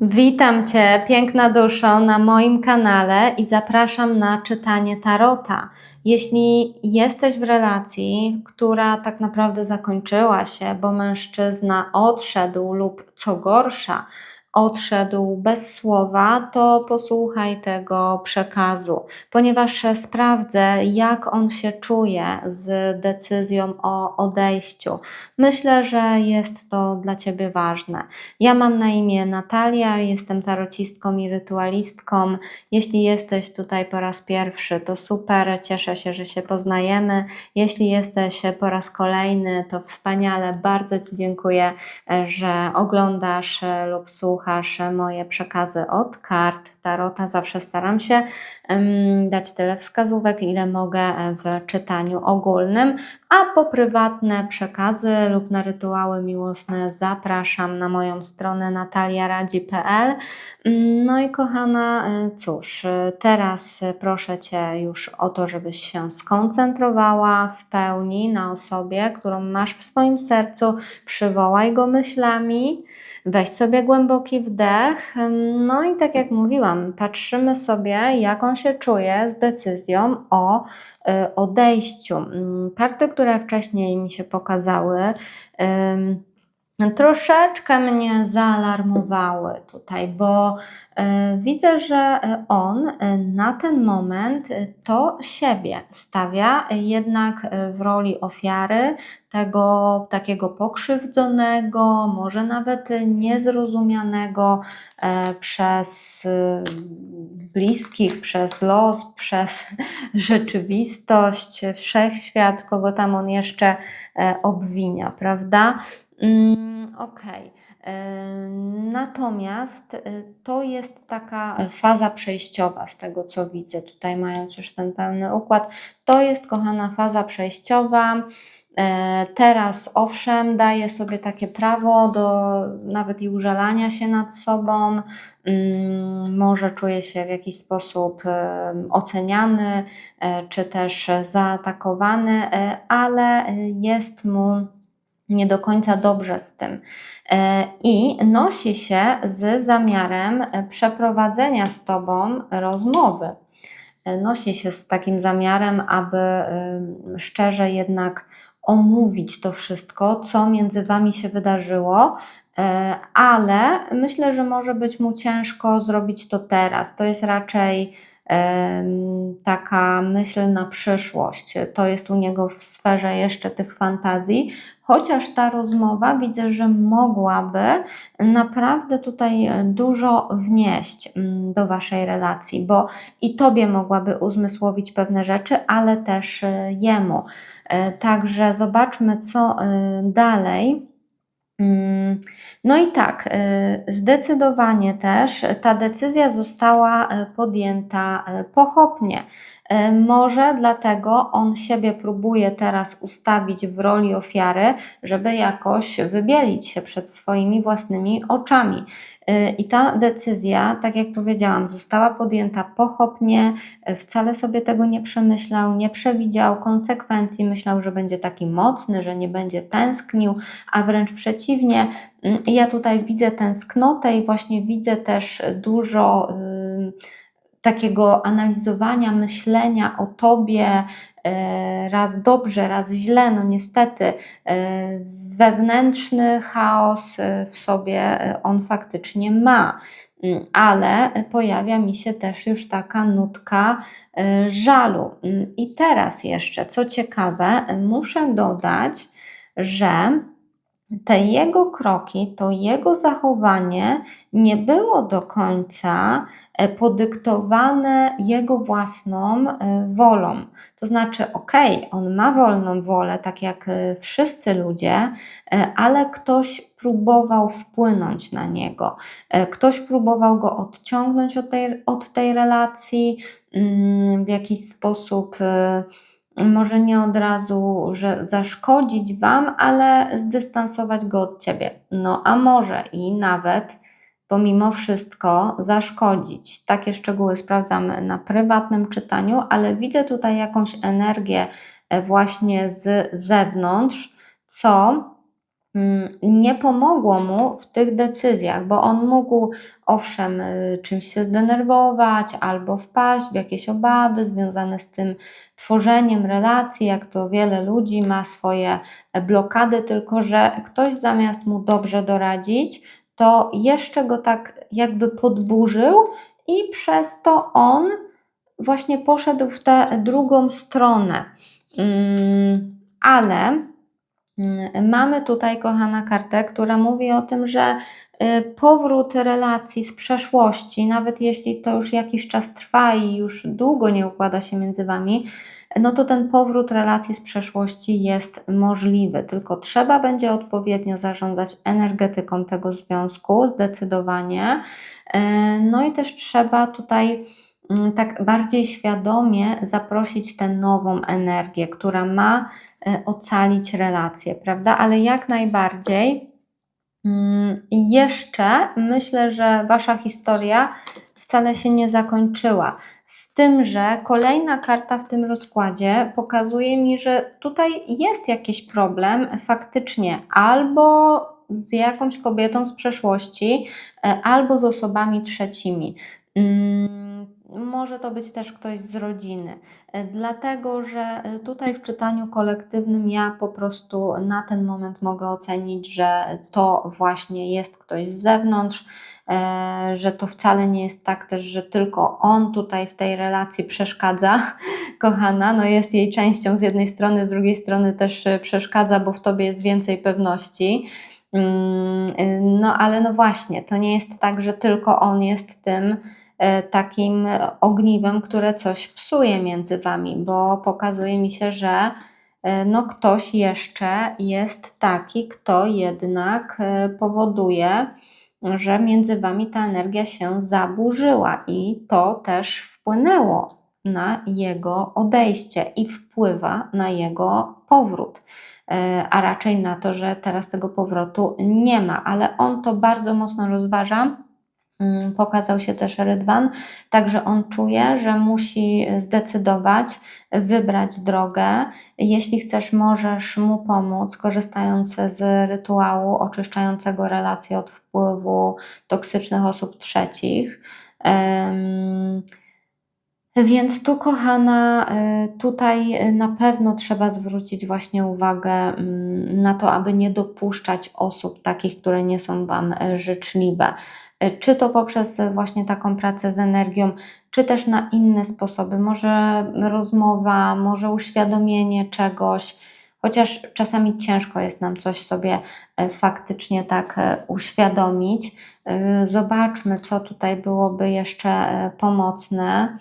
Witam Cię, piękna duszo, na moim kanale i zapraszam na czytanie tarota. Jeśli jesteś w relacji, która tak naprawdę zakończyła się, bo mężczyzna odszedł lub co gorsza, odszedł bez słowa, to posłuchaj tego przekazu, ponieważ sprawdzę, jak on się czuje z decyzją o odejściu. Myślę, że jest to dla Ciebie ważne. Ja mam na imię Natalia, jestem tarocistką i rytualistką. Jeśli jesteś tutaj po raz pierwszy, to super, cieszę się, że się poznajemy. Jeśli jesteś po raz kolejny, to wspaniale, bardzo Ci dziękuję, że oglądasz lub słuchasz moje przekazy od kart Tarota. Zawsze staram się dać tyle wskazówek, ile mogę w czytaniu ogólnym, a po prywatne przekazy lub na rytuały miłosne zapraszam na moją stronę nataliaradzi.pl. No i kochana, e, cóż, e, teraz proszę Cię już o to, żebyś się skoncentrowała w pełni na osobie, którą masz w swoim sercu. Przywołaj go myślami. Weź sobie głęboki wdech. No i tak jak mówiłam, patrzymy sobie, jak on się czuje z decyzją o y, odejściu. Mm, Karty, które wcześniej mi się pokazały, troszeczkę mnie zaalarmowały tutaj, bo e, widzę, że e, on e, na ten moment to siebie stawia jednak w roli ofiary tego takiego pokrzywdzonego, może nawet niezrozumianego przez bliskich, przez los, przez rzeczywistość, wszechświat, kogo tam on jeszcze obwinia, prawda? Mm, Okej. E, Natomiast e, to jest taka faza przejściowa z tego, co widzę, tutaj mając już ten pełny układ. To jest, kochana, faza przejściowa. E, Teraz, owszem, daje sobie takie prawo do nawet i użalania się nad sobą, Mm, może czuje się w jakiś sposób oceniany, czy też zaatakowany, ale jest mu nie do końca dobrze z tym. E, I nosi się z zamiarem e, przeprowadzenia z Tobą rozmowy. E, Nosi się z takim zamiarem, aby szczerze jednak omówić to wszystko, co między Wami się wydarzyło, ale myślę, że może być mu ciężko zrobić to teraz. To jest raczej taka myśl na przyszłość. To jest u niego w sferze jeszcze tych fantazji, chociaż ta rozmowa widzę, że mogłaby naprawdę tutaj dużo wnieść mm, do Waszej relacji, bo i Tobie mogłaby uzmysłowić pewne rzeczy, ale też e, jemu. E, Także zobaczmy, co e, dalej. Mm, No i tak, y, zdecydowanie też ta decyzja została y, podjęta y, pochopnie. Może dlatego on siebie próbuje teraz ustawić w roli ofiary, żeby jakoś wybielić się przed swoimi własnymi oczami. Y, I ta decyzja, tak jak powiedziałam, została podjęta pochopnie, y, wcale sobie tego nie przemyślał, nie przewidział konsekwencji, myślał, że będzie taki mocny, że nie będzie tęsknił, a wręcz przeciwnie. Mm, Ja tutaj widzę tęsknotę i właśnie widzę też dużo takiego analizowania, myślenia o tobie, e, raz dobrze, raz źle, no niestety e, wewnętrzny chaos e, w sobie e, on faktycznie ma. Mm, Ale pojawia mi się też już taka nutka e, żalu. Mm, I teraz jeszcze, co ciekawe, muszę dodać, że te jego kroki, to jego zachowanie nie było do końca e, podyktowane jego własną e, wolą. To znaczy, okej, on ma wolną wolę, tak jak e, wszyscy ludzie, ale ktoś próbował wpłynąć na niego. Ktoś próbował go odciągnąć od tej, od tej relacji, mm, w jakiś sposób. Może nie od razu, że zaszkodzić Wam, ale zdystansować go od Ciebie. No a może i nawet pomimo wszystko zaszkodzić. Takie szczegóły sprawdzam na prywatnym czytaniu, ale widzę tutaj jakąś energię e, właśnie z zewnątrz, co nie pomogło mu w tych decyzjach, bo on mógł owszem y, czymś się zdenerwować albo wpaść w jakieś obawy związane z tym tworzeniem relacji, jak to wiele ludzi ma swoje blokady, tylko że ktoś zamiast mu dobrze doradzić, to jeszcze go tak jakby podburzył i przez to on właśnie poszedł w tę drugą stronę. Mm, ale mm, mamy tutaj, kochana kartę, która mówi o tym, że y, powrót relacji z przeszłości, nawet jeśli to już jakiś czas trwa i już długo nie układa się między Wami, no to ten powrót relacji z przeszłości jest możliwy, tylko trzeba będzie odpowiednio zarządzać energetyką tego związku, zdecydowanie. E, no i też trzeba tutaj tak bardziej świadomie zaprosić tę nową energię, która ma e, ocalić relacje, prawda? Ale jak najbardziej mm, jeszcze myślę, że Wasza historia wcale się nie zakończyła. Z tym, że kolejna karta w tym rozkładzie pokazuje mi, że tutaj jest jakiś problem faktycznie albo z jakąś kobietą z przeszłości, e, albo z osobami trzecimi. Może to być też ktoś z rodziny, e, dlatego że e, tutaj w czytaniu kolektywnym ja po prostu na ten moment mogę ocenić, że to właśnie jest ktoś z zewnątrz E, że to wcale nie jest tak też, że tylko on tutaj w tej relacji przeszkadza, kochana, no jest jej częścią z jednej strony, z drugiej strony też przeszkadza, bo w tobie jest więcej pewności. Mm, no ale no właśnie, to nie jest tak, że tylko on jest tym takim ogniwem, które coś psuje między wami, bo pokazuje mi się, że no ktoś jeszcze jest taki, kto jednak powoduje, że między wami ta energia się zaburzyła i to też wpłynęło na jego odejście i wpływa na jego powrót. E, a raczej na to, że teraz tego powrotu nie ma, ale on to bardzo mocno rozważa pokazał się też Rydwan, także on czuje, że musi zdecydować, wybrać drogę. Jeśli chcesz, możesz mu pomóc, korzystając z rytuału oczyszczającego relacje od wpływu toksycznych osób trzecich. Więc tu, kochana, y, tutaj na pewno trzeba zwrócić właśnie uwagę mm, na to, aby nie dopuszczać osób takich, które nie są Wam życzliwe. E, czy to poprzez właśnie taką pracę z energią, czy też na inne sposoby, może rozmowa, może uświadomienie czegoś, chociaż czasami ciężko jest nam coś sobie e, faktycznie tak e, uświadomić. Zobaczmy, co tutaj byłoby jeszcze pomocne.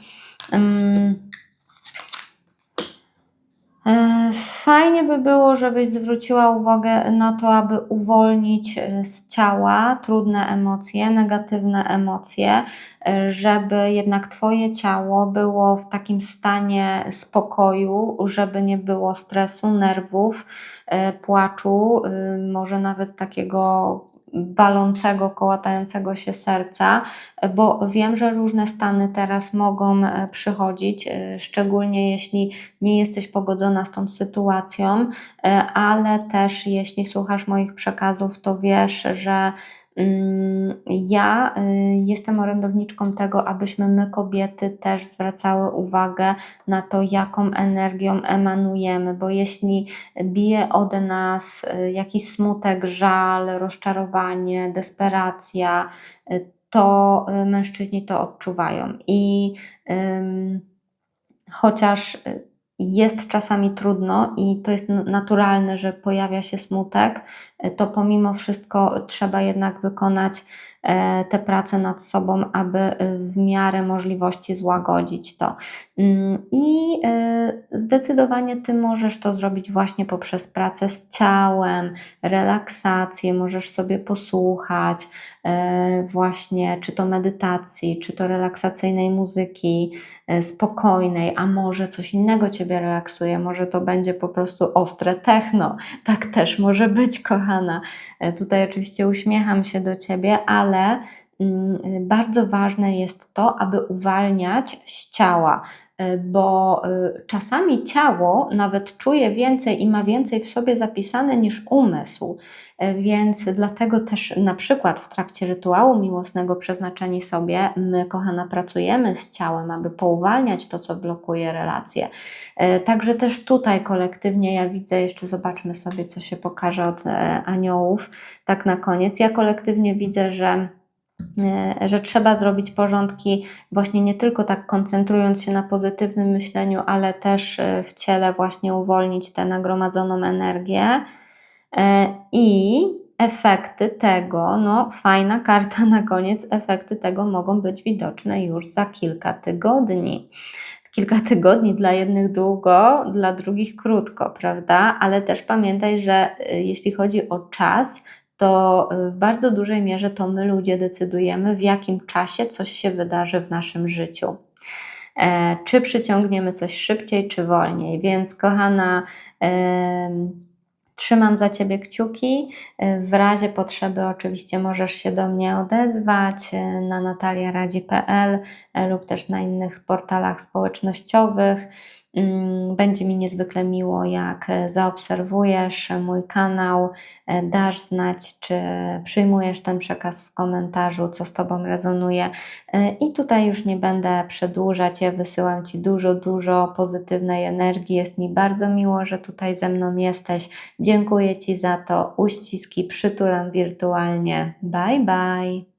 E, fajnie by było, żebyś zwróciła uwagę na to, aby uwolnić e, z ciała trudne emocje, negatywne emocje, e, żeby jednak Twoje ciało było w takim stanie spokoju, żeby nie było stresu, nerwów, płaczu, może nawet takiego balącego, kołatającego się serca, bo wiem, że różne stany teraz mogą e, przychodzić, e, szczególnie jeśli nie jesteś pogodzona z tą sytuacją, e, ale też jeśli słuchasz moich przekazów, to wiesz, że ja y, jestem orędowniczką tego, abyśmy my, kobiety, też zwracały uwagę na to, jaką energią emanujemy, bo jeśli bije od nas y, jakiś smutek, żal, rozczarowanie, desperacja, y, to mężczyźni to odczuwają. I chociaż jest czasami trudno i to jest naturalne, że pojawia się smutek, to pomimo wszystko trzeba jednak wykonać E, te prace nad sobą, aby e, w miarę możliwości złagodzić to. Mm, I e, zdecydowanie Ty możesz to zrobić właśnie poprzez pracę z ciałem, relaksację, możesz sobie posłuchać właśnie czy to medytacji, czy to relaksacyjnej muzyki, spokojnej, a może coś innego Ciebie relaksuje, może to będzie po prostu ostre techno. Tak też może być, kochana. Tutaj oczywiście uśmiecham się do Ciebie, ale Mm, bardzo ważne jest to, aby uwalniać z ciała. Y, bo y, czasami ciało nawet czuje więcej i ma więcej w sobie zapisane niż umysł. Y, Więc dlatego też na przykład w trakcie rytuału miłosnego przeznaczeni sobie, my, kochana, pracujemy z ciałem, aby pouwalniać to, co blokuje relacje. E, Także też tutaj kolektywnie ja widzę, jeszcze zobaczmy sobie, co się pokaże od e, aniołów, tak na koniec. Ja kolektywnie widzę, że e, że trzeba zrobić porządki, właśnie nie tylko tak koncentrując się na pozytywnym myśleniu, ale też e, w ciele właśnie uwolnić tę nagromadzoną energię. E, I efekty tego, no fajna karta na koniec, efekty tego mogą być widoczne już za kilka tygodni. Kilka tygodni dla jednych długo, dla drugich krótko, prawda? Ale też pamiętaj, że jeśli chodzi o czas, to y, w bardzo dużej mierze to my ludzie decydujemy, w jakim czasie coś się wydarzy w naszym życiu. E, czy przyciągniemy coś szybciej, czy wolniej. Więc, kochana, trzymam za Ciebie kciuki. E, W razie potrzeby, oczywiście, możesz się do mnie odezwać e, na nataliaradzi.pl lub też na innych portalach społecznościowych. Mm, Będzie mi niezwykle miło, jak e, zaobserwujesz mój kanał, e, dasz znać, czy przyjmujesz ten przekaz w komentarzu, co z Tobą rezonuje. E, I tutaj już nie będę przedłużać. Ja wysyłam Ci dużo, dużo pozytywnej energii. Jest mi bardzo miło, że tutaj ze mną jesteś. Dziękuję Ci za to. Uściski przytulam wirtualnie. Bye, bye.